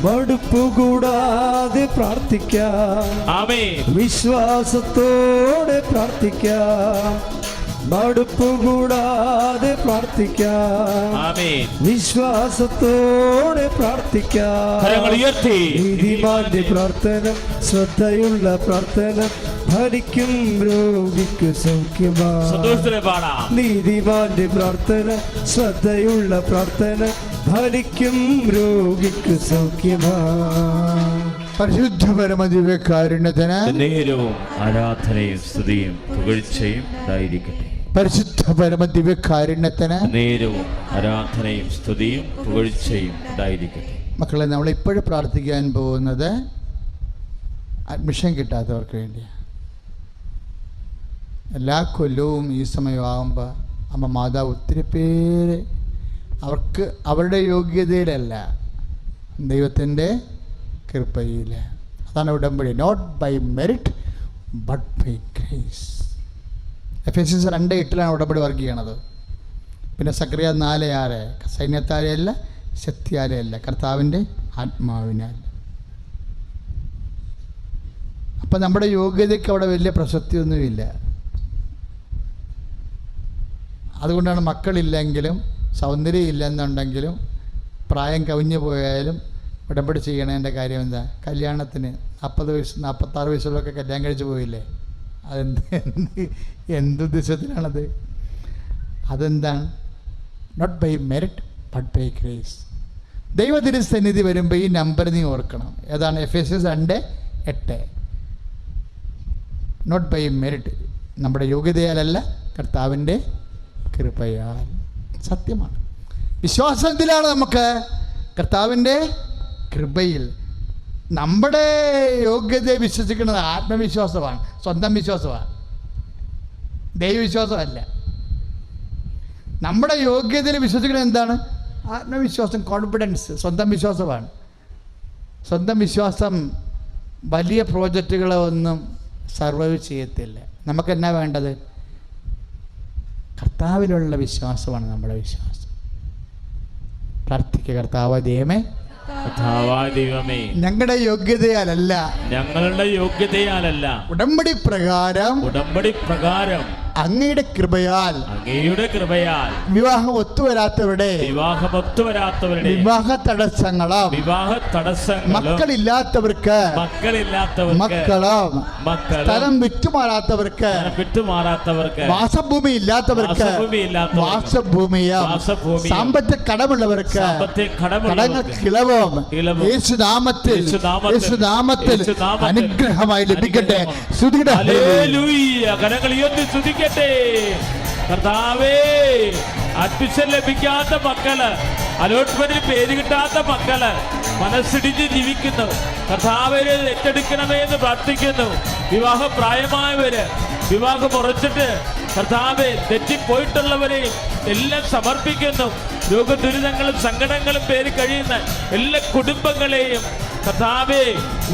മടുപ്പ് കൂടാതെ പ്രാർത്ഥിക്കാം വിശ്വാസത്തോടെ പ്രാർത്ഥിക്കാം. മടുപ്പ് കൂടാതെ പ്രാർത്ഥിക്കാം വിശ്വാസത്തോടെ പ്രാർത്ഥിക്കാം. നീതിമാന്റെ പ്രാർത്ഥന ശ്രദ്ധയുള്ള പ്രാർത്ഥന ഭരിക്കും രോഗിക്ക് സൗഖ്യമാണ്. നീതിമാന്റെ പ്രാർത്ഥന ശ്രദ്ധയുള്ള പ്രാർത്ഥന ഹരിക്കും രോഗിക്ക് സൗഖ്യമാ പരിശുദ്ധ പരമദിവ്യകാരുണ്യത്തിന് നേരവും ആരാധനയും സ്തുതിയും പുകഴ്ചയും ഉണ്ടായിരിക്കട്ടെ. പരിശുദ്ധ പരമദിവ്യകാരുണ്യത്തിന് നേരവും ആരാധനയും സ്തുതിയും പുകഴ്ചയും ഉണ്ടായിരിക്കട്ടെ. മക്കളെ നമ്മൾ ഇപ്പോഴും പ്രാർത്ഥിക്കാൻ പോകുന്നത് അഡ്മിഷൻ കിട്ടാത്തവർക്ക് വേണ്ടിയാണ് എല്ലാ കൊല്ലവും ഈ സമയമാകുമ്പോൾ അമ്മ മാതാവ് ഒത്തിരി പേര് അവർക്ക് അവരുടെ യോഗ്യതയിലല്ല ദൈവത്തിന്റെ കൃപയിൽ അതാണ് ഉടമ്പടി. Not by merit but by grace F S S രണ്ട് എട്ടിലാണ് ഉടമ്പടി വർക്ക് ചെയ്യണത്. പിന്നെ സക്രിയ നാല് ആറ് സൈന്യത്താലെയല്ല ശക്തിയാലെയല്ല കർത്താവിന്റെ ആത്മാവിനാൽ അപ്പം നമ്മുടെ യോഗ്യതയ്ക്ക് അവിടെ വലിയ പ്രസക്തിയൊന്നുമില്ല. അതുകൊണ്ടാണ് മക്കളില്ലെങ്കിലും സൗന്ദര്യം ഇല്ലെന്നുണ്ടെങ്കിലും പ്രായം കവിഞ്ഞു പോയാലും ഉടമ്പടി ചെയ്യണതിന്റെ കാര്യം എന്താ കല്യാണത്തിന് നാൽപ്പത് വയസ്സ് നാൽപ്പത്താറ് വയസ്സുള്ളൊക്കെ കല്യാണം കഴിച്ച് പോയില്ലേ? അതെന്ത് എന്ത് എന്തുദ്ദേശത്തിലാണത് അതെന്താണ്? Not by merit but by grace ദൈവതിരുസന്നിധി വരുമ്പോൾ ഈ നമ്പർ നീ ഓർക്കണം. ഏതാണ്? എഫ് എസ് എസ് രണ്ട് എട്ട്. നോട്ട് ബൈ മെറിറ്റ് നമ്മുടെ യോഗ്യതയാലല്ല കർത്താവിന്റെ കൃപയാൽ സത്യമാണ്. വിശ്വാസത്തിലാണ് നമുക്ക് കർത്താവിന്റെ കൃപയിൽ നമ്മുടെ യോഗ്യതയെ വിശ്വസിക്കുന്നത് ആത്മവിശ്വാസമാണ് സ്വന്തം വിശ്വാസമാണ്. ദൈവവിശ്വാസമല്ല. നമ്മുടെ യോഗ്യതയിൽ വിശ്വസിക്കുന്നത് എന്താണ്? ആത്മവിശ്വാസം കോൺഫിഡൻസ് സ്വന്തം വിശ്വാസമാണ്. സ്വന്തം വിശ്വാസം വലിയ പ്രോജക്റ്റുകളെ ഒന്നും സർവൈവ് ചെയ്യത്തില്ല. നമുക്ക് എന്നാ വേണ്ടത്? കർത്താവിലുള്ള വിശ്വാസമാണ് നമ്മുടെ വിശ്വാസം. പ്രാർത്ഥിക്കുക കർത്താവ് ദൈവമേ. ദൈവമേ. ഞങ്ങളുടെ യോഗ്യതയാലല്ല. ഞങ്ങളുടെ യോഗ്യതയാലല്ല. ഉടമ്പടി പ്രകാരം ഉടമ്പടി പ്രകാരം അങ്ങയുടെ കൃപയാൽ അങ്ങയുടെ കൃപയാൽ വിവാഹം ഒത്തുവരാത്തവരുടെ വിവാഹം ഒത്തുവരാത്തവരുടെ വിവാഹ തടസ്സങ്ങളാ വിവാഹ തടസ്സങ്ങൾ മക്കളില്ലാത്തവർക്ക് മക്കളില്ലാത്തവർക്ക് മക്കളും സ്ഥലം വിറ്റുമാറാത്തവർക്ക് വിറ്റുമാറാത്തവർക്ക് വാസഭൂമി ഇല്ലാത്തവർക്ക് വാസഭൂമി ഇല്ലാത്തവർക്ക് വാസഭൂമിയും സാമ്പത്തിക കടമുള്ളവർക്ക് കടങ്ങൾ കിളവും യേശുനാമത്തിൽ യേശുനാമത്തിൽ അനുഗ്രഹമായി ലഭിക്കട്ടെ. ശ്രുതിയുടെ. കരങ്ങൾ ഉയർത്തി സ്തുതിക്കട്ടെ കർത്താവേ അഡ്മിഷൻ ലഭിക്കാത്ത മക്കൾ അലോട്ട്മെന്റിൽ പേര് കിട്ടാത്ത മക്കൾ മനസ്സിടിഞ്ഞ് ജീവിക്കുന്നു. കർത്താവരെ ഏറ്റെടുക്കണമേ എന്ന് പ്രാർത്ഥിക്കുന്നു. വിവാഹ പ്രായമായവര് വിവാഹം ഉറച്ചിട്ട് കർത്താവെ തെറ്റിപ്പോയിട്ടുള്ളവരെയും എല്ലാം സമർപ്പിക്കുന്നു. രോഗ ദുരിതങ്ങളും സങ്കടങ്ങളും പേര് കഴിയുന്ന എല്ലാ കുടുംബങ്ങളെയും കർത്താവെ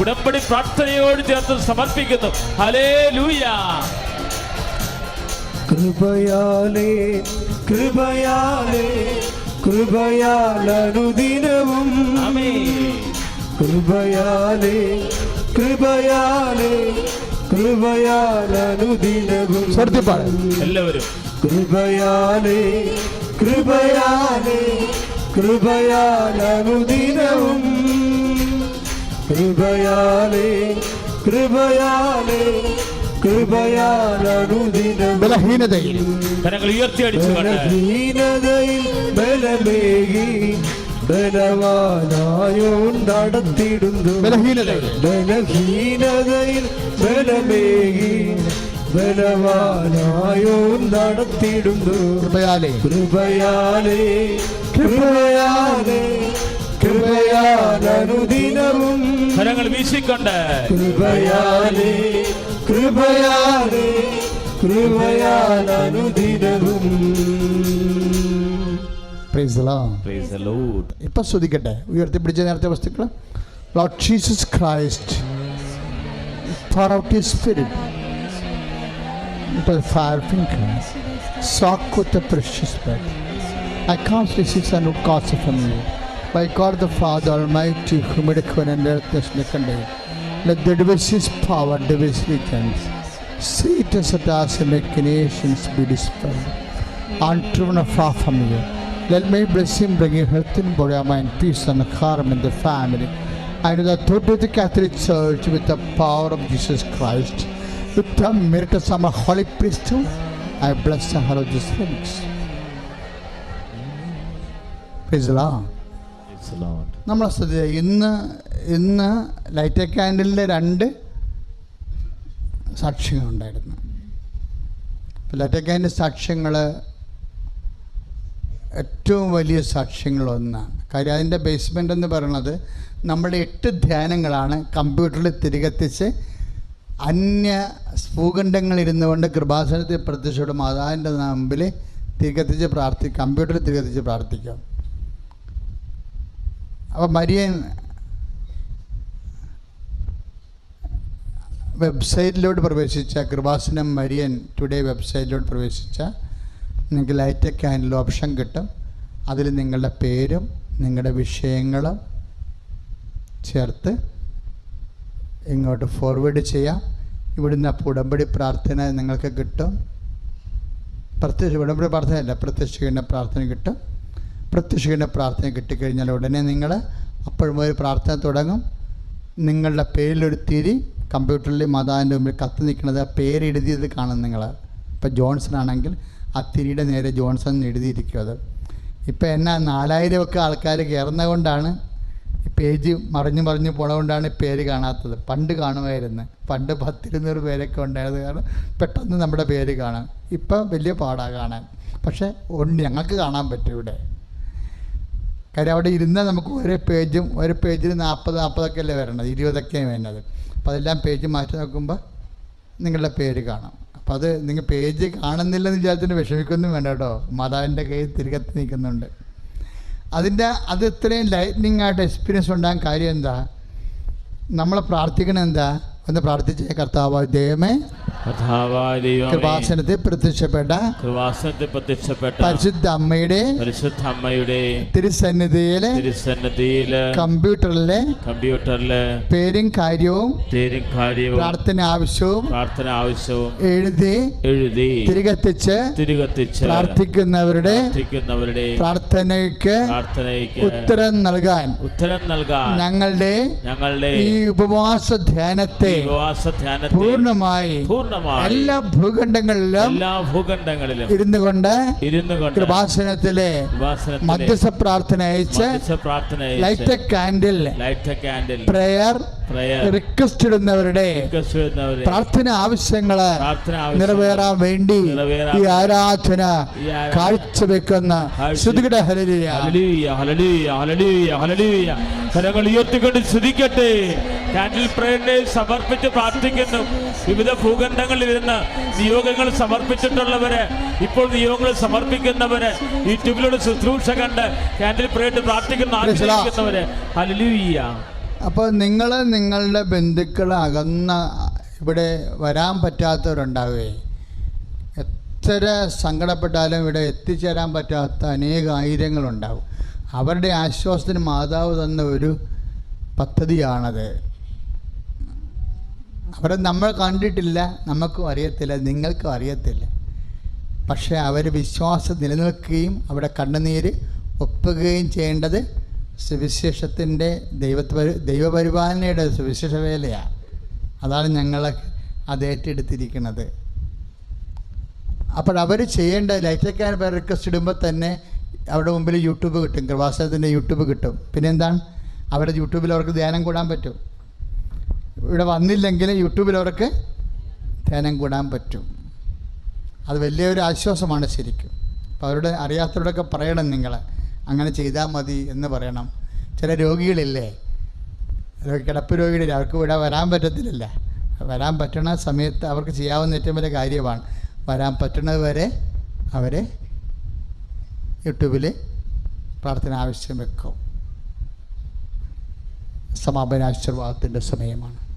ഉടമ്പടി പ്രാർത്ഥനയോട് ചേർത്ത് സമർപ്പിക്കുന്നു. ഹലേ ലൂയ കൃപയാലേ കൃപയാലേ കൃപയാലനുദിനവും. കൃപയാലേ കൃപയാലേ കൃപയാലനുദിനവും. ശ്രദ്ധിപ്പാട് എല്ലാവരും. കൃപയാലേ കൃപയാലേ കൃപയാലനുദിനവും. കൃപയാലേ കൃപയാലേ കൃപയാലനുദിനവും ബലഹീനതയിൽ. കരങ്ങൾ ഉയർത്തി അടിച്ചുകൊണ്ട് ബലഹീനതയിൽ ബലമേകി ബലവാനായോ നടത്തിടുന്നു ബലഹീനതയിൽ. ബലഹീനതയിൽ ബലമേകി ബലവാനായോ നടത്തിടുന്നു കൃപയാലേ കൃപയാലേ കൃപയാലേ കൃപയാലനുദിനവും കരങ്ങൾ വീശിക്കൊണ്ട്. കൃപയാലേ കൃപയാലേ കൃപയാലനുദിനവും Praise the Lord. Praise the Lord. ഇപ്പം ശ്രദ്ധിക്കട്ടെ ഉയർത്തിപ്പിടിച്ച നേരത്തെ വസ്തുക്കൾ Lord Jesus Christ pour out his spirit into the fire fingers soak with the precious blood I cast this six hundred costs from you By God the Father Almighty, who made heaven and earth this second let the devices power, device regions, Satan Satas and machinations be dispelled. Untriven far from you. Let my blessing bring you health in body, mind, peace, and harm in the family. Know the authority of the Catholic Church with the power of Jesus Christ, with the merit of some holy priesthood, I bless the hallow these. Praise the Lord. നമ്മൾ ശ്രദ്ധിച്ച ഇന്ന് ഇന്ന് light ക്യാൻഡലിന്റെ രണ്ട് സാക്ഷ്യങ്ങളുണ്ടായിരുന്നു light candle സാക്ഷ്യങ്ങൾ ഏറ്റവും വലിയ സാക്ഷ്യങ്ങളൊന്നാണ് കാര്യം അതിന്റെ ബേസ്മെന്റ് എന്ന് പറയുന്നത് നമ്മുടെ എട്ട് ധ്യാനങ്ങളാണ് കമ്പ്യൂട്ടറിൽ തിരികെത്തിച്ച് അന്യ ഭൂഖണ്ഡങ്ങളിരുന്നു കൊണ്ട് കൃപാസനത്തിൽ പ്രത്യക്ഷയുടെ മാതാവിന്റെ മുമ്പിൽ തിരികെത്തിച്ച് പ്രാർത്ഥി കമ്പ്യൂട്ടറിൽ തിരികെത്തിച്ച് പ്രാർത്ഥിക്കാം. അപ്പോൾ മരിയൻ വെബ്സൈറ്റിലോട്ട് പ്രവേശിച്ച കൃപാസനം മരിയൻ ടുഡേ വെബ്സൈറ്റിലോട്ട് പ്രവേശിച്ച നിങ്ങൾക്ക് ലൈറ്റ് ക്യാൻഡിൽ ഓപ്ഷൻ കിട്ടും. അതിൽ നിങ്ങളുടെ പേരും നിങ്ങളുടെ വിഷയങ്ങളും ചേർത്ത് ഇങ്ങോട്ട് ഫോർവേഡ് ചെയ്യാം. ഇവിടുന്ന് അപ്പോൾ ഉടമ്പടി പ്രാർത്ഥന നിങ്ങൾക്ക് കിട്ടും. പ്രത്യക്ഷ ഉടമ്പടി പ്രാർത്ഥനയല്ല പ്രത്യക്ഷിക്കുന്ന പ്രാർത്ഥന കിട്ടും. പ്രത്യക്ഷിക്കുന്ന പ്രാർത്ഥന കിട്ടിക്കഴിഞ്ഞാൽ ഉടനെ നിങ്ങൾ അപ്പോഴും ഒരു പ്രാർത്ഥന തുടങ്ങും. നിങ്ങളുടെ പേരിലൊരു തിരി കമ്പ്യൂട്ടറിൽ മാതാവിന്റെ മുമ്പിൽ കത്ത് നിൽക്കുന്നത് ആ പേര് എഴുതിയത് കാണും നിങ്ങൾ. ഇപ്പോൾ ജോൺസൺ ആണെങ്കിൽ ആ തിരിയുടെ നേരെ ജോൺസൺ എഴുതിയിരിക്കും അത്. ഇപ്പോൾ എന്നാ നാലായിരമൊക്കെ ആൾക്കാർ കയറുന്നത് കൊണ്ടാണ് പേജ് മറിഞ്ഞു മറിഞ്ഞു പോണതുകൊണ്ടാണ് പേര് കാണാത്തത്. പണ്ട് കാണുമായിരുന്നു. പണ്ട് പത്തിരുന്നൂറ് പേരൊക്കെ ഉണ്ടായത് കാരണം പെട്ടെന്ന് നമ്മുടെ പേര് കാണാം. ഇപ്പം വലിയ പാടാണ് കാണാൻ. പക്ഷേ ഉണ്ട്. ഞങ്ങൾക്ക് കാണാൻ പറ്റും ഇവിടെ. കാര്യം അവിടെ ഇരുന്നാൽ നമുക്ക് ഓരോ പേജും ഓരോ പേജിൽ നാൽപ്പത് നാൽപ്പതൊക്കെ അല്ലേ വരണത് ഇരുപതൊക്കെയാണ് വരുന്നത് അപ്പോൾ അതെല്ലാം പേജ് മാറ്റി നോക്കുമ്പോൾ നിങ്ങളുടെ പേര് കാണാം. അപ്പോൾ അത് നിങ്ങൾ പേജ് കാണുന്നില്ലെന്ന് വിചാരത്തിന് വിഷമിക്കൊന്നും വേണ്ട കേട്ടോ. മാതാവിന്റെ കയ്യിൽ തിരികത്ത് നിൽക്കുന്നുണ്ട്. അതിന്റെ അത് ഇത്രയും ലൈറ്റ്നിങ് ആയിട്ട് എക്സ്പീരിയൻസ് ഉണ്ടാകാൻ കാര്യം എന്താ? നമ്മൾ പ്രാർത്ഥിക്കണം എന്താ? ഒന്ന് പ്രാർത്ഥിച്ച കർത്താവ് ദൈവമേ കൃപാസനത്തെ പ്രത്യക്ഷപ്പെട്ട കൃപാസനത്തെ പ്രത്യക്ഷപ്പെട്ട പരിശുദ്ധ അമ്മയുടെ പരിശുദ്ധ അമ്മയുടെ തിരുസന്നിധിയിലെ തിരുസന്നിധിയിലെ കമ്പ്യൂട്ടറിലെ കമ്പ്യൂട്ടറിലെ പേരും കാര്യവും പേരും കാര്യവും പ്രാർത്ഥന ആവശ്യവും പ്രാർത്ഥന ആവശ്യവും എഴുതി എഴുതി തിരികെത്തിച്ച് തിരികെത്തിച്ച് പ്രാർത്ഥിക്കുന്നവരുടെ പ്രാർത്ഥിക്കുന്നവരുടെ പ്രാർത്ഥനയ്ക്ക് പ്രാർത്ഥനയ്ക്ക് ഉത്തരം നൽകാൻ ഉത്തരം നൽകാൻ ഞങ്ങളുടെ ഞങ്ങളുടെ ഈ ഉപവാസ ധ്യാനത്തെ പൂർണമായി പൂർണമായി എല്ലാ ഭൂഖണ്ഡങ്ങളിലും എല്ലാ ഭൂഖണ്ഡങ്ങളിലും ഇരുന്നു കൊണ്ട് ഇരുന്നു കൊണ്ട് കൃപാസനത്തിലെ മധ്യസ്ഥ പ്രാർത്ഥന അയച്ച് പ്രാർത്ഥന light candle light candle prayer request ഇടുന്നവരുടെ പ്രാർത്ഥന ആവശ്യങ്ങൾ നിറവേറാൻ വേണ്ടി ഈ ആരാധന കാഴ്ചവെക്കുന്ന കാഴ്ച- ഹലലിയ. കരങ്ങൾ ഉയർത്തിക്കൊണ്ട് സ്തുതിക്കട്ടെ. കാൻഡിൽ പ്രേയറിനെ സമർപ്പിച്ച് പ്രാർത്ഥിക്കുന്നു. വിവിധ ഭൂഖണ്ഡങ്ങളിൽ ഇരുന്ന് നിയോഗങ്ങൾ സമർപ്പിച്ചിട്ടുള്ളവര് ഇപ്പോൾ നിയോഗങ്ങൾ സമർപ്പിക്കുന്നവര് യൂട്യൂബിലൂടെ ശുശ്രൂഷ കണ്ട് കാൻഡിൽ പ്രേയറിട്ട് പ്രാർത്ഥിക്കുന്ന ആഗ്രഹിക്കുന്നവര്. ഹല്ലേലൂയ. അപ്പോൾ നിങ്ങൾ നിങ്ങളുടെ ബന്ധുക്കൾ അകന്ന ഇവിടെ വരാൻ പറ്റാത്തവരുണ്ടാവേ? എത്ര സങ്കടപ്പെട്ടാലും ഇവിടെ എത്തിച്ചേരാൻ പറ്റാത്ത അനേക ആയിരങ്ങളുണ്ടാവും. അവരുടെ ആശ്വാസത്തിന് മാതാവ് തന്ന ഒരു പദ്ധതിയാണത്. അവരെ നമ്മൾ കണ്ടിട്ടില്ല നമുക്കും അറിയത്തില്ല നിങ്ങൾക്കും അറിയത്തില്ല. പക്ഷേ അവർ വിശ്വാസം നിലനിൽക്കുകയും അവിടെ കണ്ണുനീര് ഒപ്പുകയും ചെയ്യേണ്ടത് സുവിശേഷത്തിന്റെ ദൈവത്വ ദൈവപരിപാലനയുടെ സുവിശേഷ വേലയാണ് അതാണ് ഞങ്ങൾ അത് ഏറ്റെടുത്തിരിക്കുന്നത്. അപ്പോൾ അവർ ചെയ്യേണ്ട ലൈറ്റക്കാൻ റിക്വസ്റ്റ് ഇടുമ്പോൾ തന്നെ അവരുടെ മുമ്പിൽ യൂട്യൂബ് കിട്ടും കൃപാസനത്തിന്റെ യൂട്യൂബ് കിട്ടും. പിന്നെ എന്താണ് അവരുടെ യൂട്യൂബിൽ അവർക്ക് ധ്യാനം കൂടാൻ പറ്റും. ഇവിടെ വന്നില്ലെങ്കിൽ യൂട്യൂബിൽ അവർക്ക് ധ്യാനം കൂടാൻ പറ്റും. അത് വലിയൊരു ആശ്വാസമാണ് ശരിക്കും. അപ്പോൾ അവരുടെ അറിയാത്തവരോടൊക്കെ പറയണം നിങ്ങൾ അങ്ങനെ ചെയ്താൽ മതി എന്ന് പറയണം. ചില രോഗികളില്ലേ? കിടപ്പ് രോഗികളിൽ അവർക്ക് ഇവിടെ വരാൻ പറ്റത്തില്ല വരാൻ പറ്റണ സമയത്ത് അവർക്ക് ചെയ്യാവുന്ന ഏറ്റവും വലിയ കാര്യമാണ്. വരാൻ പറ്റുന്നത് വരെ അവരെ യൂട്യൂബിൽ പ്രാർത്ഥന ആവശ്യം വെക്കും. സമാപന ആശീർവാദത്തിന്റെ സമയമാണ്.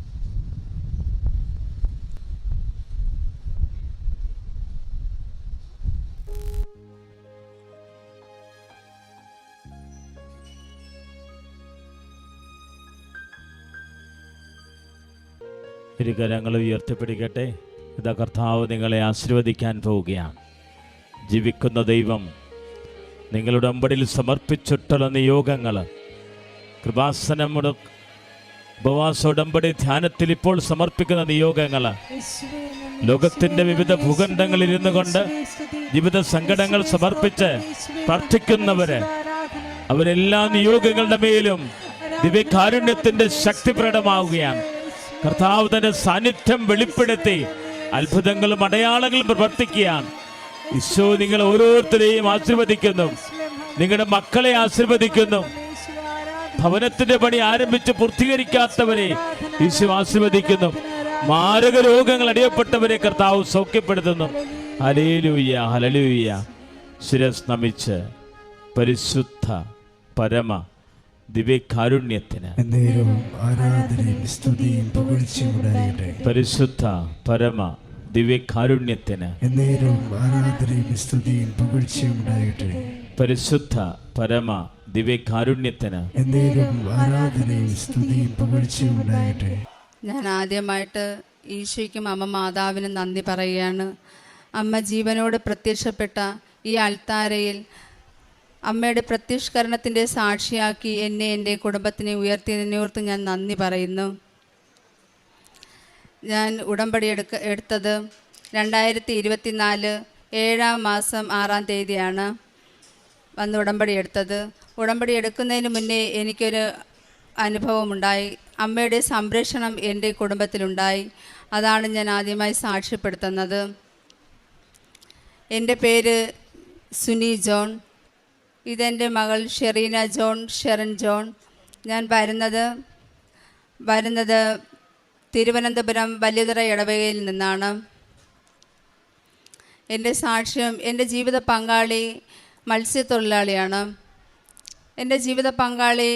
ഇരുകരങ്ങൾ ഉയർത്തിപ്പിടിക്കട്ടെ. ഇതാ കർത്താവ് നിങ്ങളെ ആശീർവദിക്കാൻ പോവുകയാണ്. ജീവിക്കുന്ന ദൈവം നിങ്ങളുടെ അമ്പടിൽ സമർപ്പിച്ചിട്ടുള്ള നിയോഗങ്ങൾ കൃപാസനമുട ഉപവാസ ഉടമ്പടി ധ്യാനത്തിൽ ഇപ്പോൾ സമർപ്പിക്കുന്ന നിയോഗങ്ങൾ ലോകത്തിന്റെ വിവിധ ഭൂഖണ്ഡങ്ങളിൽ ഇരുന്നു കൊണ്ട് വിവിധ സങ്കടങ്ങൾ സമർപ്പിച്ച് പ്രാർത്ഥിക്കുന്നവര് അവരെല്ലാ നിയോഗങ്ങളുടെ മേലും ദിവ്യകാരുണ്യത്തിന്റെ ശക്തി പ്രകടമാവുകയാണ് കർത്താവ് തന്റെ സാന്നിധ്യം വെളിപ്പെടുത്തി അത്ഭുതങ്ങളും അടയാളങ്ങളും പ്രവർത്തിക്കുകയാണ്. ഈശോ നിങ്ങൾ ഓരോരുത്തരെയും ആശീർവദിക്കുന്നു. നിങ്ങളുടെ മക്കളെ ആശീർവദിക്കുന്നു. ഭവനത്തിന്റെ പണി ആരംഭിച്ച് പൂർത്തീകരിക്കാത്തവരെ ഈശോ ആശീർവദിക്കുന്നു. മാരക രോഗങ്ങൾ അടിയപ്പെട്ടവരെ കർത്താവ് സൗഖ്യപ്പെടുത്തുന്നു. അലേലൂയ്യ ഹലലൂയ്യ ശിരസ് നമിച്ച് പരിശുദ്ധ പരമ ദിവ്യകാരുണ്യത്തിന്. എന്നേരവും ആരാധനയും സ്തുതിയും പുകഴ്ചയും ഉണ്ടാകട്ടെ. പരിശുദ്ധ പരമ ദിവ്യകാരുണ്യത്തിന്. എന്നേരവും ആരാധനയും സ്തുതിയും പുകഴ്ചയും ഉണ്ടാകട്ടെ. പരിശുദ്ധ പരമ ദിവ്യകാരുണ്യത്തിന്. എന്നേരവും ആരാധനയും സ്തുതിയും പുകഴ്ചയും ഉണ്ടാകട്ടെ. ഞാൻ ആദ്യമായിട്ട് ഈശോയ്ക്കും അമ്മ മാതാവിനും നന്ദി പറയുകയാണ്. അമ്മ ജീവനോട് പ്രത്യക്ഷപ്പെട്ട ഈ അൾത്താരയിൽ അമ്മയുടെ പ്രത്യക്ഷകരണത്തിന്റെ സാക്ഷിയാക്കി എന്നെ എന്റെ കുടുംബത്തിനെ ഉയർത്തിയതിനോർത്ത് ഞാൻ നന്ദി പറയുന്നു. ഞാൻ ഉടമ്പടി എടുക്ക എടുത്തത് രണ്ടായിരത്തി ഇരുപത്തിനാല് ഏഴാം മാസം ആറാം തീയതിയാണ്. വന്ന് ഉടമ്പടി എടുത്തത്. ഉടമ്പടി എടുക്കുന്നതിന് മുന്നേ എനിക്കൊരു അനുഭവമുണ്ടായി അമ്മയുടെ സംരക്ഷണം എന്റെ കുടുംബത്തിലുണ്ടായി. അതാണ് ഞാൻ ആദ്യമായി സാക്ഷ്യപ്പെടുത്തുന്നത്. എന്റെ പേര് സുനി ജോൺ. ഇതെന്റെ മകൾ ഷെറീന ജോൺ ഷെറൻ ജോൺ. ഞാൻ വരുന്നത് വരുന്നത് തിരുവനന്തപുരം വലിയതറ ഇടവകയിൽ നിന്നാണ്. എന്റെ സാക്ഷ്യം എന്റെ ജീവിത പങ്കാളി മത്സ്യത്തൊഴിലാളിയാണ്. എന്റെ ജീവിത പങ്കാളി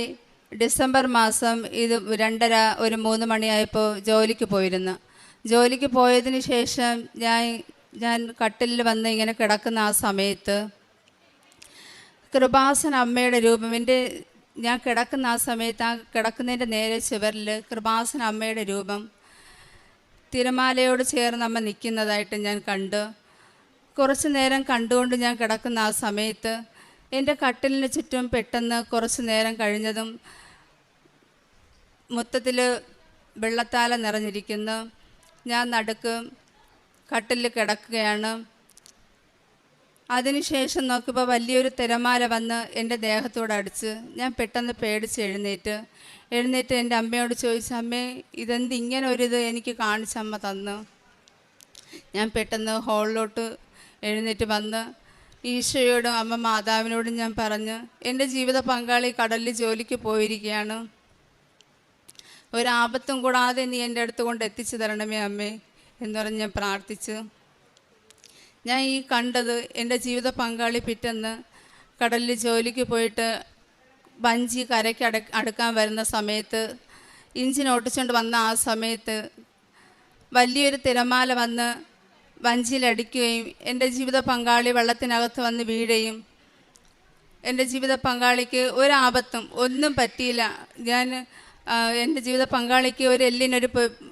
ഡിസംബർ മാസം ഇത് രണ്ടര ഒരു മൂന്ന് മണിയായപ്പോൾ ജോലിക്ക് പോയിരുന്നു. ജോലിക്ക് പോയതിന് ശേഷം ഞാൻ ഞാൻ കട്ടിലിൽ വന്ന് ഇങ്ങനെ കിടക്കുന്ന ആ സമയത്ത് കൃപാസന അമ്മയുടെ രൂപം. എന്റെ ഞാൻ കിടക്കുന്ന ആ സമയത്ത് ആ കിടക്കുന്നതിന്റെ നേരെ ചുവരിൽ കൃപാസന അമ്മയുടെ രൂപം. തിരമാലയോട് ചേർന്ന് അമ്മ നിൽക്കുന്നതായിട്ട് ഞാൻ കണ്ടു. കുറച്ച് നേരം കണ്ടുകൊണ്ട് ഞാൻ കിടക്കുന്ന ആ സമയത്ത് എന്റെ കട്ടിലിന് ചുറ്റും പെട്ടെന്ന് കുറച്ച് നേരം കഴിഞ്ഞതും മൊത്തത്തിൽ വെള്ളത്താല നിറഞ്ഞിരിക്കുന്നു. ഞാൻ നടുക്ക് കട്ടിലിൽ കിടക്കുകയാണ്. അതിനുശേഷം നോക്കുമ്പോൾ വലിയൊരു തിരമാല വന്ന് എന്റെ ദേഹത്തോട് അടിച്ച് ഞാൻ പെട്ടെന്ന് പേടിച്ച് എഴുന്നേറ്റ്. എഴുന്നേറ്റ് എന്റെ അമ്മയോട് ചോദിച്ചു അമ്മേ ഇതെന്ത് ഇങ്ങനെ ഒരിത് എനിക്ക് കാണിച്ചമ്മ തന്നു? ഞാൻ പെട്ടെന്ന് ഹോളിലോട്ട് എഴുന്നേറ്റ് വന്ന് ഈശോയോടും അമ്മ മാതാവിനോടും ഞാൻ പറഞ്ഞ് എന്റെ ജീവിത പങ്കാളി കടലിൽ ജോലിക്ക് പോയിരിക്കുകയാണ്. ഒരാപത്തും കൂടാതെ നീ എന്റെ അടുത്ത് കൊണ്ട് എത്തിച്ചു തരണമേ അമ്മേ എന്ന് പറഞ്ഞ് ഞാൻ പ്രാർത്ഥിച്ചു. ഞാൻ ഈ കണ്ടത് എന്റെ ജീവിത പങ്കാളി പിറ്റെന്ന് കടലിൽ ജോലിക്ക് പോയിട്ട് വഞ്ചി കരയ്ക്ക് അട അടുക്കാൻ വരുന്ന സമയത്ത് ഇഞ്ചിൻ ഓട്ടിച്ചുകൊണ്ട് വന്ന ആ സമയത്ത് വലിയൊരു തിരമാല വന്ന് വഞ്ചിയിലടിക്കുകയും എന്റെ ജീവിത പങ്കാളി വെള്ളത്തിനകത്ത് വന്ന് വീഴുകയും എന്റെ ജീവിത പങ്കാളിക്ക് ഒരാപത്തും ഒന്നും പറ്റിയില്ല. ഞാൻ എന്റെ ജീവിത പങ്കാളിക്ക് ഒരു എല്ലിനൊരു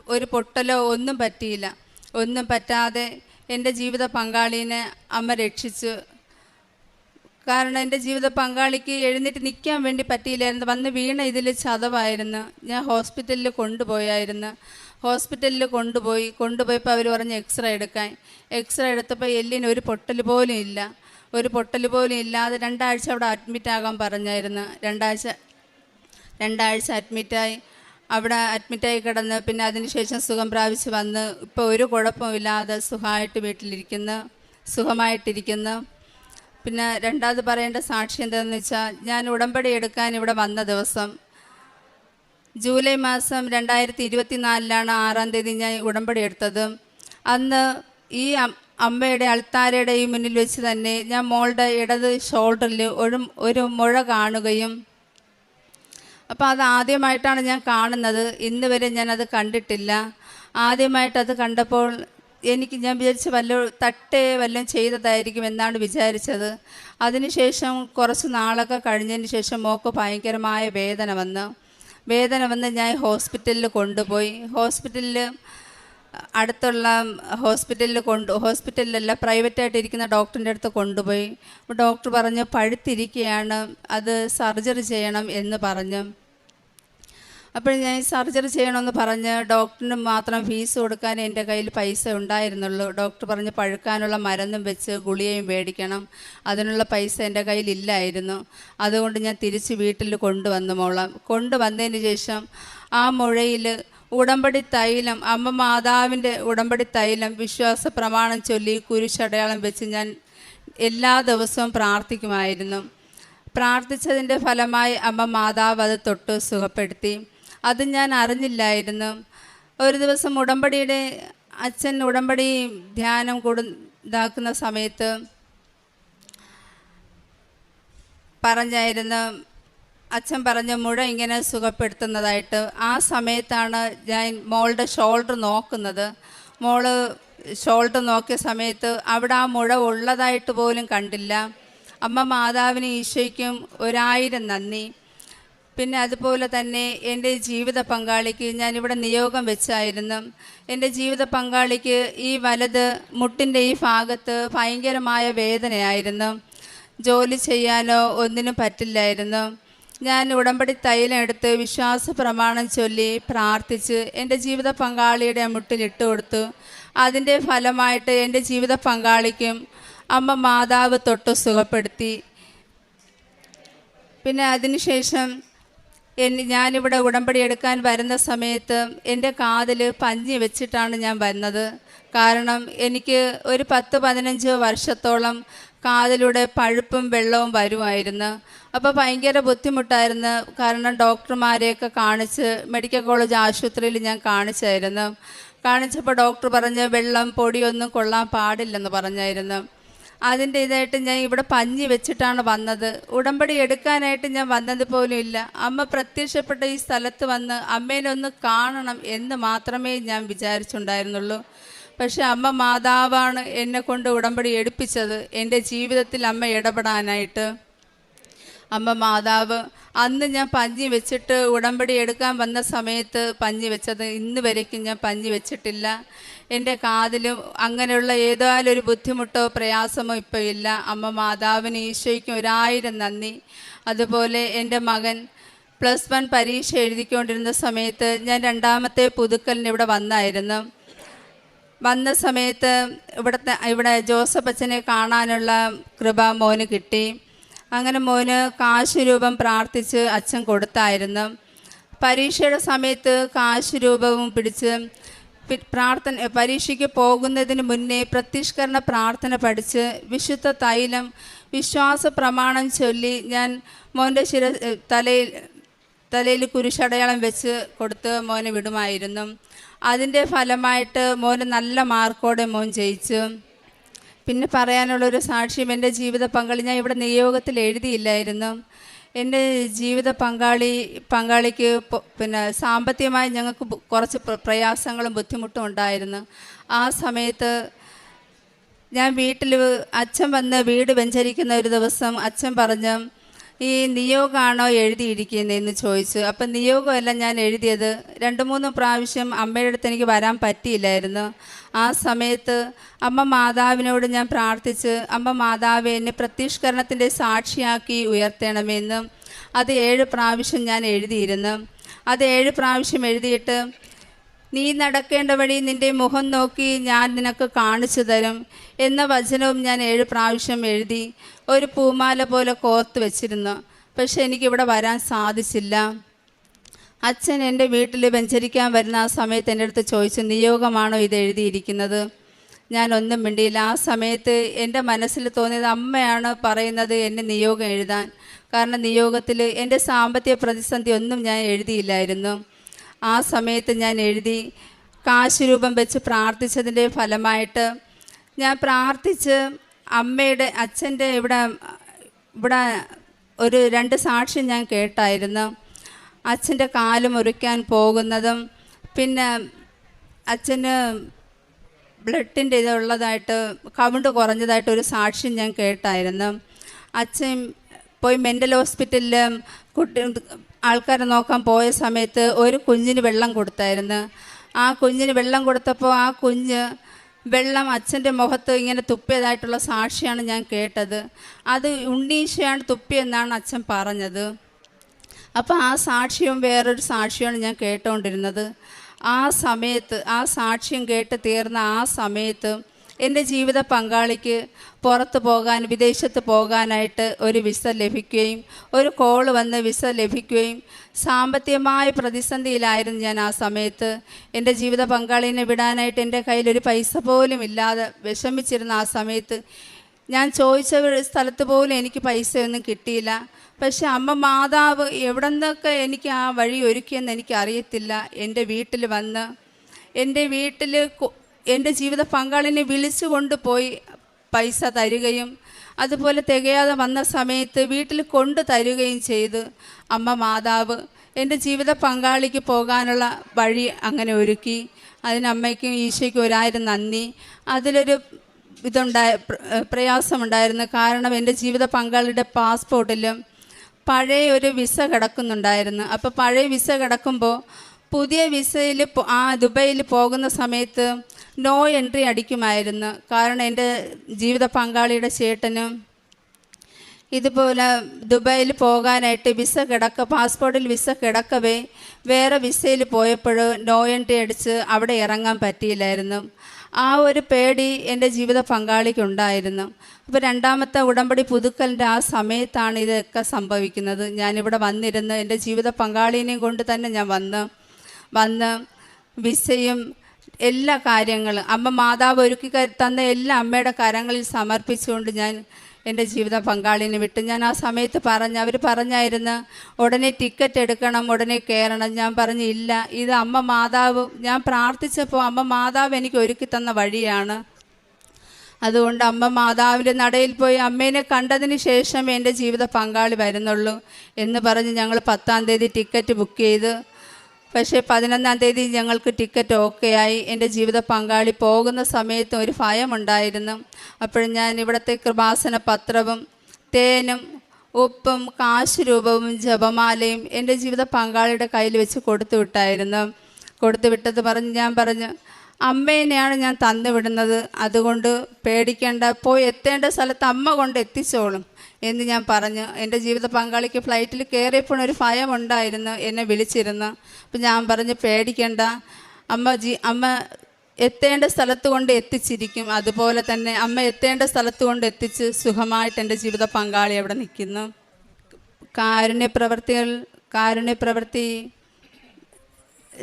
ഒരു പൊട്ടലോ ഒന്നും പറ്റിയില്ല. ഒന്നും പറ്റാതെ എന്റെ ജീവിത പങ്കാളീനെ അമ്മ രക്ഷിച്ചു. കാരണം എന്റെ ജീവിത പങ്കാളിക്ക് എഴുന്നേറ്റ് നിൽക്കാൻ വേണ്ടി പറ്റിയില്ലായിരുന്നു. വന്ന് വീണ ഇതിൽ ചതവായിരുന്നു. ഞാൻ ഹോസ്പിറ്റലിൽ കൊണ്ടുപോയായിരുന്നു. ഹോസ്പിറ്റലിൽ കൊണ്ടുപോയി. കൊണ്ടുപോയപ്പോൾ അവർ പറഞ്ഞ് എക്സ്റേ എടുക്കാൻ. എക്സ്റേ എടുത്തപ്പോൾ എല്ലിന് ഒരു പൊട്ടൽ പോലും ഇല്ല. ഒരു പൊട്ടൽ പോലും ഇല്ലാതെ രണ്ടാഴ്ച അവിടെ അഡ്മിറ്റ് ആകാൻ പറഞ്ഞായിരുന്നു. രണ്ടാഴ്ച രണ്ടാഴ്ച അഡ്മിറ്റായി. അവിടെ അഡ്മിറ്റായി കിടന്ന് പിന്നെ അതിനുശേഷം സുഖം പ്രാപിച്ച് വന്ന് ഇപ്പോൾ ഒരു കുഴപ്പമില്ലാതെ സുഖമായിട്ട് വീട്ടിലിരിക്കുന്നു സുഖമായിട്ടിരിക്കുന്നു. പിന്നെ രണ്ടാമത് പറയേണ്ട സാക്ഷി എന്താണെന്ന് വെച്ചാൽ ഞാൻ ഉടമ്പടി എടുക്കാൻ ഇവിടെ വന്ന ദിവസം ജൂലൈ മാസം രണ്ടായിരത്തി ഇരുപത്തി നാലിലാണ് ആറാം തീയതി ഞാൻ ഉടമ്പടി എടുത്തത്. അന്ന് ഈ അമ്മയുടെ അൾത്താരയുടെ ഈ മുന്നിൽ വെച്ച് തന്നെ ഞാൻ മോളുടെ ഇടത് ഷോൾഡറിൽ ഒരു ഒരു മുഴ കാണുകയും അപ്പോൾ അത് ആദ്യമായിട്ടാണ് ഞാൻ കാണുന്നത്. ഇന്ന് വരെ ഞാനത് കണ്ടിട്ടില്ല. ആദ്യമായിട്ടത് കണ്ടപ്പോൾ എനിക്ക് ഞാൻ വിചാരിച്ച വല്ല തട്ടേ വല്ലതും ചെയ്തതായിരിക്കും എന്നാണ് വിചാരിച്ചത്. അതിനുശേഷം കുറച്ച് നാളൊക്കെ കഴിഞ്ഞതിന് ശേഷം മോക്ക് ഭയങ്കരമായ വേദന വന്ന്. വേദന വന്ന് ഞാൻ ഹോസ്പിറ്റലിൽ കൊണ്ടുപോയി. ഹോസ്പിറ്റലിൽ അടുത്തുള്ള ഹോസ്പിറ്റലിൽ കൊണ്ട് ഹോസ്പിറ്റലിലല്ല പ്രൈവറ്റായിട്ട് ഇരിക്കുന്ന ഡോക്ടറിന്റെ അടുത്ത് കൊണ്ടുപോയി. അപ്പോൾ ഡോക്ടർ പറഞ്ഞ് പഴുത്തിരിക്കുകയാണ്. അത് സർജറി ചെയ്യണം എന്ന് പറഞ്ഞു. അപ്പോൾ ഞാൻ സർജറി ചെയ്യണമെന്ന് പറഞ്ഞ് ഡോക്ടറിന് മാത്രം ഫീസ് കൊടുക്കാൻ എന്റെ കയ്യിൽ പൈസ ഉണ്ടായിരുന്നുള്ളൂ. ഡോക്ടർ പറഞ്ഞ് പഴുക്കാനുള്ള മരുന്നും വെച്ച് ഗുളികയും മേടിക്കണം. അതിനുള്ള പൈസ എന്റെ കയ്യിലില്ലായിരുന്നു അതുകൊണ്ട് ഞാൻ തിരിച്ച് വീട്ടിൽ കൊണ്ടുവന്നു മോളാം. കൊണ്ടുവന്നതിന് ശേഷം ആ മുഴയിൽ ഉടമ്പടി തൈലം അമ്മ മാതാവിന്റെ ഉടമ്പടി തൈലം വിശ്വാസ പ്രമാണം ചൊല്ലി കുരിശടയാളം വെച്ച് ഞാൻ എല്ലാ ദിവസവും പ്രാർത്ഥിക്കുമായിരുന്നു. പ്രാർത്ഥിച്ചതിന്റെ ഫലമായി അമ്മ മാതാവ് അത് തൊട്ട് സുഖപ്പെടുത്തി. അത് ഞാൻ അറിഞ്ഞില്ലായിരുന്നു. ഒരു ദിവസം ഉടമ്പടിയുടെ അച്ഛൻ ഉടമ്പടി ധ്യാനം കൊടു ഇതാക്കുന്ന സമയത്ത് പറഞ്ഞായിരുന്നു അച്ഛൻ പറഞ്ഞ മുഴ ഇങ്ങനെ സുഖപ്പെടുത്തുന്നതായിട്ട് ആ സമയത്താണ് ഞാൻ മോളുടെ ഷോൾഡർ നോക്കുന്നത്. മോൾ ഷോൾഡർ നോക്കിയ സമയത്ത് അവിടെ ആ മുഴ ഉള്ളതായിട്ട് പോലും കണ്ടില്ല. അമ്മ മാതാവിന് ഈശോയ്ക്കും ഒരായിരം നന്ദി. പിന്നെ അതുപോലെ തന്നെ എന്റെ ജീവിത പങ്കാളിക്ക് ഞാനിവിടെ നിയോഗം വെച്ചായിരുന്നു. എന്റെ ജീവിത പങ്കാളിക്ക് ഈ വലത് മുട്ടിന്റെ ഈ ഭാഗത്ത് ഭയങ്കരമായ വേദനയായിരുന്നു. ജോലി ചെയ്യാനോ ഒന്നിനും പറ്റില്ലായിരുന്നു. ഞാൻ ഉടമ്പടി തൈലം എടുത്ത് വിശ്വാസ പ്രമാണം ചൊല്ലി പ്രാർത്ഥിച്ച് എന്റെ ജീവിത പങ്കാളിയുടെ മുട്ടിൽ ഇട്ട് കൊടുത്തു. അതിന്റെ ഫലമായിട്ട് എന്റെ ജീവിത പങ്കാളിക്കും അമ്മ മാതാവ് തൊട്ട് സുഖപ്പെടുത്തി. പിന്നെ അതിനുശേഷം എൻ ഞാനിവിടെ ഉടമ്പടി എടുക്കാൻ വരുന്ന സമയത്ത് എന്റെ കാതിൽ പഞ്ഞി വെച്ചിട്ടാണ് ഞാൻ വരുന്നത്. കാരണം എനിക്ക് ഒരു പത്ത് പതിനഞ്ച് വർഷത്തോളം കാതിലൂടെ പഴുപ്പും വെള്ളവും വരുമായിരുന്നു. അപ്പോൾ ഭയങ്കര ബുദ്ധിമുട്ടായിരുന്നു. കാരണം ഡോക്ടർമാരെയൊക്കെ കാണിച്ച് മെഡിക്കൽ കോളേജ് ആശുപത്രിയിൽ ഞാൻ കാണിച്ചായിരുന്നു. കാണിച്ചപ്പോൾ ഡോക്ടർ പറഞ്ഞ് വെള്ളം പൊടിയൊന്നും കൊള്ളാൻ പാടില്ലെന്ന് പറഞ്ഞായിരുന്നു. അതിന്റെ ഇതായിട്ട് ഞാൻ ഇവിടെ പഞ്ഞി വെച്ചിട്ടാണ് വന്നത്. ഉടമ്പടി എടുക്കാനായിട്ട് ഞാൻ വന്നത് പോലും ഇല്ല. അമ്മ പ്രത്യക്ഷപ്പെട്ട ഈ സ്ഥലത്ത് വന്ന് അമ്മേനെ ഒന്ന് കാണണം എന്ന് മാത്രമേ ഞാൻ വിചാരിച്ചുണ്ടായിരുന്നുള്ളൂ. പക്ഷെ അമ്മ മാതാവാണ് എന്നെ കൊണ്ട് ഉടമ്പടി എടുപ്പിച്ചത്. എന്റെ ജീവിതത്തിൽ അമ്മ ഇടപെടാനായിട്ട്. അമ്മ മാതാവ് അന്ന് ഞാൻ പഞ്ഞി വെച്ചിട്ട് ഉടമ്പടി എടുക്കാൻ വന്ന സമയത്ത് പഞ്ഞി വെച്ചത് ഇന്ന് വരയ്ക്കും ഞാൻ പഞ്ഞി വെച്ചിട്ടില്ല. എന്റെ കാതിലും അങ്ങനെയുള്ള ഏതായാലും ഒരു ബുദ്ധിമുട്ടോ പ്രയാസമോ ഇപ്പോൾ ഇല്ല. അമ്മ മാതാവിന് ഈശോയ്ക്കും ഒരായിരം നന്ദി. അതുപോലെ എന്റെ മകൻ പ്ലസ് വൺ പരീക്ഷ എഴുതിക്കൊണ്ടിരുന്ന സമയത്ത് ഞാൻ രണ്ടാമത്തെ പുതുക്കലിന് ഇവിടെ വന്നായിരുന്നു. വന്ന സമയത്ത് ഇവിടുത്തെ ഇവിടെ ജോസഫ് അച്ഛനെ കാണാനുള്ള കൃപ മോന് കിട്ടി. അങ്ങനെ മോന് കാശ് രൂപം പ്രാർത്ഥിച്ച് അച്ഛൻ കൊടുത്തായിരുന്നു. പരീക്ഷയുടെ സമയത്ത് കാശ് രൂപവും പിടിച്ച് പ്രാർത്ഥന പരീക്ഷയ്ക്ക് പോകുന്നതിന് മുന്നേ പ്രത്യഷ്കരണ പ്രാർത്ഥന പഠിച്ച് വിശുദ്ധ തൈലം വിശ്വാസ പ്രമാണം ചൊല്ലി ഞാൻ മോന്റെ ശിര തലയിൽ തലയിൽ കുരിശടയാളം വെച്ച് കൊടുത്ത് മോനെ വിടുമായിരുന്നു. അതിന്റെ ഫലമായിട്ട് മോന് നല്ല മാർക്കോടെ മോൻ ജയിച്ചു. പിന്നെ പറയാനുള്ളൊരു സാക്ഷ്യം എന്റെ ജീവിത പങ്കാളി ഞാൻ ഇവിടെ നിയോഗത്തിൽ എഴുതിയില്ലായിരുന്നു. എന്റെ ജീവിത പങ്കാളി പങ്കാളിക്ക് പിന്നെ സാമ്പത്തികമായി ഞങ്ങൾക്ക് കുറച്ച് പ്രയാസങ്ങളും ബുദ്ധിമുട്ടും ഉണ്ടായിരുന്നു. ആ സമയത്ത് ഞാൻ വീട്ടിൽ അച്ഛൻ വന്ന് വീട് വെഞ്ചരിക്കുന്ന ഒരു ദിവസം അച്ഛൻ പറഞ്ഞു ഈ നിയോഗമാണോ എഴുതിയിരിക്കുന്നതെന്ന് ചോദിച്ചു. അപ്പം നിയോഗമല്ല ഞാൻ എഴുതിയത് രണ്ട് മൂന്ന് പ്രാവശ്യം അമ്മയുടെ അടുത്ത് എനിക്ക് വരാൻ പറ്റിയില്ലായിരുന്നു. ആ സമയത്ത് അമ്മ മാതാവിനോട് ഞാൻ പ്രാർത്ഥിച്ച് അമ്മ മാതാവ് എന്നെ പ്രത്യഷ്കരണത്തിന്റെ സാക്ഷിയാക്കി ഉയർത്തണമെന്ന് അത് ഏഴ് പ്രാവശ്യം ഞാൻ എഴുതിയിരുന്നു. അത് ഏഴ് പ്രാവശ്യം എഴുതിയിട്ട് നീ നടക്കേണ്ട വഴി നിന്റെ മുഖം നോക്കി ഞാൻ നിനക്ക് കാണിച്ചു തരും എന്ന വചനവും ഞാൻ ഏഴ് പ്രാവശ്യം എഴുതി ഒരു പൂമാല പോലെ കോർത്ത് വെച്ചിരുന്നു. പക്ഷെ എനിക്കിവിടെ വരാൻ സാധിച്ചില്ല. അച്ഛൻ എന്റെ വീട്ടിൽ വെഞ്ചരിക്കാൻ വരുന്ന ആ സമയത്ത് എന്റെ അടുത്ത് ചോദിച്ചു നിയോഗമാണോ ഇത് എഴുതിയിരിക്കുന്നത്? ഞാൻ ഒന്നും മിണ്ടിയില്ല. ആ സമയത്ത് എന്റെ മനസ്സിൽ തോന്നിയത് അമ്മയാണ് പറയുന്നത് എന്റെ നിയോഗം എഴുതാൻ. കാരണം നിയോഗത്തിൽ എന്റെ സാമ്പത്തിക പ്രതിസന്ധി ഒന്നും ഞാൻ എഴുതിയില്ലായിരുന്നു. ആ സമയത്ത് ഞാൻ എഴുതി കാശ് രൂപം വെച്ച് പ്രാർത്ഥിച്ചതിന്റെ ഫലമായിട്ട് ഞാൻ പ്രാർത്ഥിച്ച് അമ്മയുടെ അച്ഛന്റെ ഇവിടെ ഇവിടെ ഒരു രണ്ട് സാക്ഷ്യം ഞാൻ കേട്ടായിരുന്നു. അച്ഛന്റെ കാൽ മുറിക്കാൻ പോകുന്നതും പിന്നെ അച്ഛന് ബ്ലഡിന്റെ ഇതുള്ളതായിട്ട് കൗണ്ട് കുറഞ്ഞതായിട്ട് ഒരു സാക്ഷ്യം ഞാൻ കേട്ടായിരുന്നു. അച്ഛൻ പോയി മെന്റൽ ഹോസ്പിറ്റലിൽ കുട്ടി ആൾക്കാരെ നോക്കാൻ പോയ സമയത്ത് ഒരു കുഞ്ഞിന് വെള്ളം കൊടുത്തായിരുന്നു. ആ കുഞ്ഞിന് വെള്ളം കൊടുത്തപ്പോൾ ആ കുഞ്ഞ് വെള്ളം അച്ഛന്റെ മുഖത്ത് ഇങ്ങനെ തുപ്പിയതായിട്ടുള്ള സാക്ഷിയാണ് ഞാൻ കേട്ടത്. അത് ഉണ്ണീശയാണ് തുപ്പിയെന്നാണ് അച്ഛൻ പറഞ്ഞത്. അപ്പോൾ ആ സാക്ഷ്യം വേറൊരു സാക്ഷ്യമാണ് ഞാൻ കേട്ടുകൊണ്ടിരുന്നത് ആ സമയത്ത് ആ സാക്ഷ്യം കേട്ട് തീർന്ന ആ സമയത്ത് എന്റെ ജീവിത പങ്കാളിക്ക് പുറത്ത് പോകാൻ വിദേശത്ത് പോകാനായിട്ട് ഒരു വിസ ലഭിക്കുകയും ഒരു കോൾ വന്ന് വിസ ലഭിക്കുകയും സാമ്പത്തികമായ പ്രതിസന്ധിയിലായിരുന്നു ഞാൻ ആ സമയത്ത്. എന്റെ ജീവിത പങ്കാളിനെ വിടാനായിട്ട് എന്റെ കയ്യിൽ ഒരു പൈസ പോലും ഇല്ലാതെ വിഷമിച്ചിരുന്ന ആ സമയത്ത് ഞാൻ ചോദിച്ച സ്ഥലത്ത് പോലും എനിക്ക് പൈസയൊന്നും കിട്ടിയില്ല. പക്ഷെ അമ്മ മാതാവ് എവിടെ നിന്നൊക്കെ എനിക്ക് ആ വഴി ഒരുക്കിയെന്ന് എനിക്ക് അറിയത്തില്ല എന്റെ വീട്ടിൽ വന്ന് എന്റെ വീട്ടിൽ എന്റെ ജീവിത പങ്കാളിനെ വിളിച്ചു കൊണ്ടുപോയി പൈസ തരികയും അതുപോലെ തികയാതെ വന്ന സമയത്ത് വീട്ടിൽ കൊണ്ടു തരികയും ചെയ്ത് അമ്മ മാതാവ് എന്റെ ജീവിത പങ്കാളിക്ക് പോകാനുള്ള വഴി അങ്ങനെ ഒരുക്കി. അതിനമ്മയ്ക്കും ഈശോയ്ക്കും ഒരായിരം നന്ദി. അതിലൊരു ഇതുണ്ടായ പ്രയാസമുണ്ടായിരുന്നു. കാരണം എന്റെ ജീവിത പങ്കാളിയുടെ പാസ്പോർട്ടിലും പഴയ ഒരു വിസ കിടക്കുന്നുണ്ടായിരുന്നു. അപ്പോൾ പഴയ വിസ കിടക്കുമ്പോൾ പുതിയ വിസയിൽ ആ ദുബൈയിൽ പോകുന്ന സമയത്ത് നോ എൻട്രി അടിക്കുമായിരുന്നു. കാരണം എന്റെ ജീവിത പങ്കാളിയുടെ ചേട്ടനും ഇതുപോലെ ദുബായിൽ പോകാനായിട്ട് വിസ കിടക്ക പാസ്പോർട്ടിൽ വിസ കിടക്കവേ വേറെ വിസയിൽ പോയപ്പോൾ നോ എൻട്രി അടിച്ച് അവിടെ ഇറങ്ങാൻ പറ്റിയില്ലായിരുന്നു. ആ ഒരു പേടി എന്റെ ജീവിത പങ്കാളിക്കുണ്ടായിരുന്നു. അപ്പോൾ രണ്ടാമത്തെ ഉടമ്പടി പുതുക്കലിന്റെ ആ സമയത്താണ് ഇതൊക്കെ സംഭവിക്കുന്നത്. ഞാനിവിടെ വന്നിരുന്ന് എന്റെ ജീവിത പങ്കാളിനെയും കൊണ്ട് തന്നെ ഞാൻ വന്ന് വന്ന് വിസയും എല്ലാ കാര്യങ്ങളും അമ്മ മാതാവ് ഒരുക്കി തന്ന എല്ലാ അമ്മയുടെ കരങ്ങളിൽ സമർപ്പിച്ചുകൊണ്ട് ഞാൻ എന്റെ ജീവിത പങ്കാളിനെ വിട്ട് ഞാൻ ആ സമയത്ത് പറഞ്ഞ് അവർ പറഞ്ഞായിരുന്നു ഉടനെ ടിക്കറ്റ് എടുക്കണം ഉടനെ കയറണം. ഞാൻ പറഞ്ഞു ഇല്ല ഇത് അമ്മ മാതാവ് ഞാൻ പ്രാർത്ഥിച്ചപ്പോൾ അമ്മ മാതാവ് എനിക്ക് ഒരുക്കി തന്ന വഴിയാണ്. അതുകൊണ്ട് അമ്മ മാതാവിന്റെ നടയിൽ പോയി അമ്മേനെ കണ്ടതിന് ശേഷം എന്റെ ജീവിത പങ്കാളി വരുന്നുള്ളൂ. എന്ന് പറഞ്ഞ് ഞങ്ങൾ പത്താം തീയതി ടിക്കറ്റ് ബുക്ക് ചെയ്ത് പക്ഷേ പതിനൊന്നാം തീയതി ഞങ്ങൾക്ക് ടിക്കറ്റ് ഓക്കെ ആയി. എന്റെ ജീവിത പങ്കാളി പോകുന്ന സമയത്തും ഒരു ഭയമുണ്ടായിരുന്നു അപ്പോഴും ഞാൻ ഇവിടുത്തെ കൃപാസന പത്രവും തേനും ഉപ്പും കാശ് രൂപവും ജപമാലയും എന്റെ ജീവിത പങ്കാളിയുടെ കയ്യിൽ വെച്ച് കൊടുത്തു വിട്ടായിരുന്നു. കൊടുത്തു വിട്ടത് പറഞ്ഞ് ഞാൻ പറഞ്ഞു അമ്മേനെയാണ് ഞാൻ തന്നു വിടുന്നത്. അതുകൊണ്ട് പേടിക്കേണ്ട. പോയി എത്തേണ്ട സ്ഥലത്ത് അമ്മ കൊണ്ട് എത്തിച്ചോളും. എന്ന് ഞാൻ പറഞ്ഞു. എന്റെ ജീവിത പങ്കാളിക്ക് ഫ്ലൈറ്റിൽ കയറിയപ്പോൾ ഒരു ഭയം ഉണ്ടായിരുന്നു. എന്നെ വിളിച്ചിരുന്നു. അപ്പം ഞാൻ പറഞ്ഞു പേടിക്കേണ്ട. അമ്മ ജീ അമ്മ എത്തേണ്ട സ്ഥലത്ത് കൊണ്ട് എത്തിച്ചിരിക്കും. അതുപോലെ തന്നെ അമ്മ എത്തേണ്ട സ്ഥലത്ത് കൊണ്ട് എത്തിച്ച് സുഖമായിട്ട് എന്റെ ജീവിത പങ്കാളി അവിടെ നിൽക്കുന്നു. കാരുണ്യ പ്രവർത്തികൾ കാരുണ്യ പ്രവൃത്തി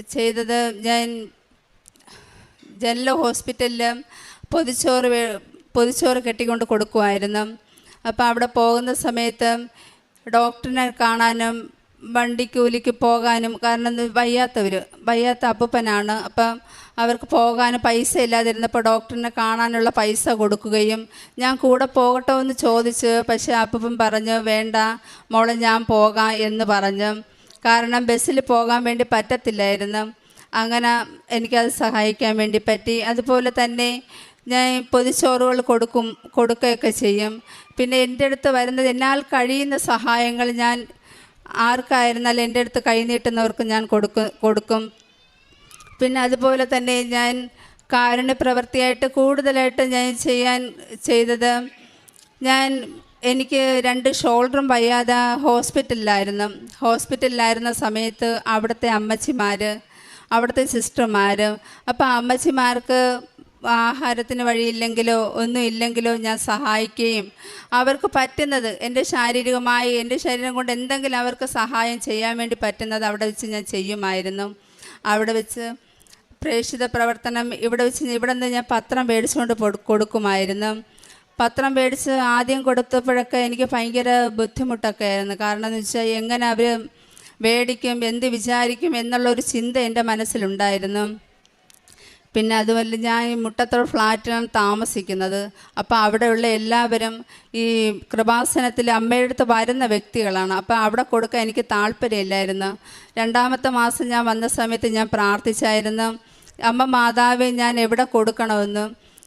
ചെയ്തത് ഞാൻ ജനല ഹോസ്പിറ്റലിൽ പൊതിച്ചോറ് പൊതിച്ചോറ് കെട്ടിക്കൊണ്ട് കൊടുക്കുമായിരുന്നു അപ്പോൾ അവിടെ പോകുന്ന സമയത്ത് ഡോക്ടറിനെ കാണാനും വണ്ടി കൂലിക്ക് പോകാനും കാരണം വയ്യാത്തവർ വയ്യാത്ത അപ്പൂപ്പനാണ്. അപ്പം അവർക്ക് പോകാനും പൈസ ഇല്ലാതിരുന്നപ്പോൾ ഡോക്ടറിനെ കാണാനുള്ള പൈസ കൊടുക്കുകയും ഞാൻ കൂടെ പോകട്ടോ എന്ന് ചോദിച്ച് പക്ഷേ അപ്പൂപ്പൻ പറഞ്ഞു വേണ്ട മോളെ ഞാൻ പോകാം എന്ന് പറഞ്ഞു. കാരണം ബസ്സിൽ പോകാൻ വേണ്ടി പറ്റത്തില്ലായിരുന്നു. അങ്ങനെ എനിക്കത് സഹായിക്കാൻ വേണ്ടി പറ്റി. അതുപോലെ തന്നെ ഞാൻ പൊതിച്ചോറുകൾ കൊടുക്കും കൊടുക്കുകയൊക്കെ ചെയ്യും. പിന്നെ എന്റെ അടുത്ത് വരുന്നത് എന്നാൽ കഴിയുന്ന സഹായങ്ങൾ ഞാൻ ആർക്കായിരുന്നാലും എന്റെ അടുത്ത് കൈനീട്ടുന്നവർക്ക് ഞാൻ കൊടുക്കും കൊടുക്കും. പിന്നെ അതുപോലെ തന്നെ ഞാൻ കാരുണ്യ പ്രവൃത്തിയായിട്ട് കൂടുതലായിട്ട് ഞാൻ ചെയ്യാൻ ചെയ്തത് ഞാൻ എനിക്ക് രണ്ട് ഷോൾഡറും വയ്യാതെ ഹോസ്പിറ്റലിലായിരുന്നു. ഹോസ്പിറ്റലിലായിരുന്ന സമയത്ത് അവിടുത്തെ അമ്മച്ചിമാർ അവിടുത്തെ സിസ്റ്റർമാർ അപ്പോൾ അമ്മച്ചിമാർക്ക് ആഹാരത്തിന് വഴിയില്ലെങ്കിലോ ഒന്നും ഇല്ലെങ്കിലോ ഞാൻ സഹായിക്കുകയും അവർക്ക് പറ്റുന്നത് എന്റെ ശാരീരികമായി എന്റെ ശരീരം കൊണ്ട് എന്തെങ്കിലും അവർക്ക് സഹായം ചെയ്യാൻ വേണ്ടി പറ്റുന്നത് അവിടെ വെച്ച് ഞാൻ ചെയ്യുമായിരുന്നു. അവിടെ വെച്ച് പ്രേക്ഷിത പ്രവർത്തനം ഇവിടെ വെച്ച് ഇവിടെ നിന്ന് ഞാൻ പത്രം മേടിച്ചുകൊണ്ട് കൊടുക്കുമായിരുന്നു. പത്രം മേടിച്ച് ആദ്യം കൊടുത്തപ്പോഴൊക്കെ എനിക്ക് ഭയങ്കര ബുദ്ധിമുട്ടൊക്കെ ആയിരുന്നു. കാരണം എന്ന് വെച്ചാൽ എങ്ങനെ അവർ മേടിക്കും എന്ത് വിചാരിക്കും എന്നുള്ളൊരു ചിന്ത എന്റെ മനസ്സിലുണ്ടായിരുന്നു. പിന്നെ അതുമല്ല ഞാൻ ഈ മുട്ടത്തോട് ഫ്ലാറ്റിലാണ് താമസിക്കുന്നത്. അപ്പോൾ അവിടെയുള്ള എല്ലാവരും ഈ കൃപാസനത്തിൽ അമ്മയുടെ അടുത്ത് വരുന്ന വ്യക്തികളാണ്. അപ്പോൾ അവിടെ കൊടുക്കാൻ എനിക്ക് താല്പര്യമില്ലായിരുന്നു. രണ്ടാമത്തെ മാസം ഞാൻ വന്ന സമയത്ത് ഞാൻ പ്രാർത്ഥിച്ചായിരുന്നു അമ്മ മാതാവെ ഞാൻ എവിടെ കൊടുക്കണമെന്ന്?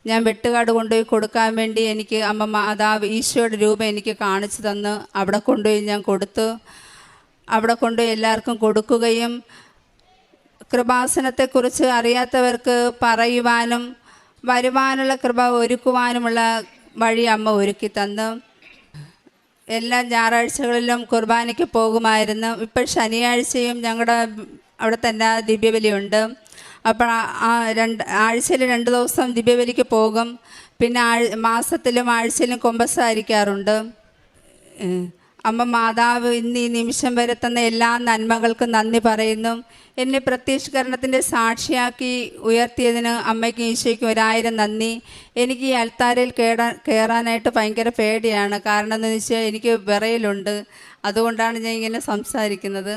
ഞാൻ വെട്ടുകാട് കൊണ്ടുപോയി കൊടുക്കാൻ വേണ്ടി എനിക്ക് അമ്മ മാതാവ് ഈശോയുടെ രൂപം എനിക്ക് കാണിച്ചു തന്ന് അവിടെ കൊണ്ടുപോയി ഞാൻ കൊടുത്തു. അവിടെ കൊണ്ടുപോയി എല്ലാവർക്കും കൊടുക്കുകയും കൃപാസനത്തെക്കുറിച്ച് അറിയാത്തവർക്ക് പറയുവാനും വരുവാനുള്ള കൃപ ഒരുക്കുവാനുമുള്ള വഴി അമ്മ ഒരുക്കി തന്നു. എല്ലാ ഞായറാഴ്ചകളിലും കുർബാനയ്ക്ക് പോകുമായിരുന്നു. ഇപ്പോൾ ശനിയാഴ്ചയും ഞങ്ങളുടെ അവിടെ തന്നെ ദിവ്യബലിയുണ്ട് അപ്പോൾ ആ- രണ്ട് ആഴ്ചയിൽ രണ്ട് ദിവസം ദിവ്യബലിക്ക് പോകും. പിന്നെ ആഴ് മാസത്തിലും ആഴ്ചയിലും കൊമ്പസാരിക്കാറുണ്ട്. ഏഹ് അമ്മ മാതാവ് ഇന്ന് ഈ നിമിഷം വരെ തന്ന എല്ലാ നന്മകൾക്കും നന്ദി പറയുന്നു. എന്നെ പ്രത്യക്ഷീകരണത്തിന്റെ സാക്ഷിയാക്കി ഉയർത്തിയതിന് അമ്മയ്ക്കും ഈശോയ്ക്കും ഒരായിരം നന്ദി. എനിക്ക് ഈ അൽത്താരയിൽ കയറാൻ കയറാനായിട്ട് ഭയങ്കര പേടിയാണ്. കാരണം എന്താണെന്ന് വെച്ചാൽ എനിക്ക് വിറയലുണ്ട്. അതുകൊണ്ടാണ് ഞാൻ ഇങ്ങനെ സംസാരിക്കുന്നത്.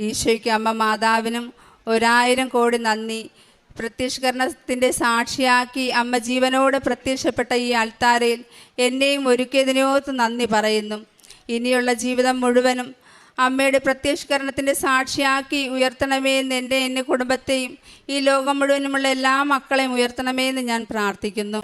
ഈശോയ്ക്കും അമ്മ മാതാവിനും ഒരായിരം കോടി നന്ദി. പ്രത്യക്ഷീകരണത്തിന്റെ സാക്ഷിയാക്കി അമ്മ ജീവനോട് പ്രത്യക്ഷപ്പെട്ട ഈ അൽത്താരയിൽ എന്നെയും ഒരുക്കിയതിനോത്ത് നന്ദി പറയുന്നു. ഇനിയുള്ള ജീവിതം മുഴുവനും അമ്മയുടെ പ്രത്യക്ഷീകരണത്തിന്റെ സാക്ഷിയാക്കി ഉയർത്തണമേ എന്ന് എന്റെ എന്റെ കുടുംബത്തെയും ഈ ലോകം മുഴുവനുമുള്ള എല്ലാ മക്കളെയും ഉയർത്തണമേ എന്ന് ഞാൻ പ്രാർത്ഥിക്കുന്നു.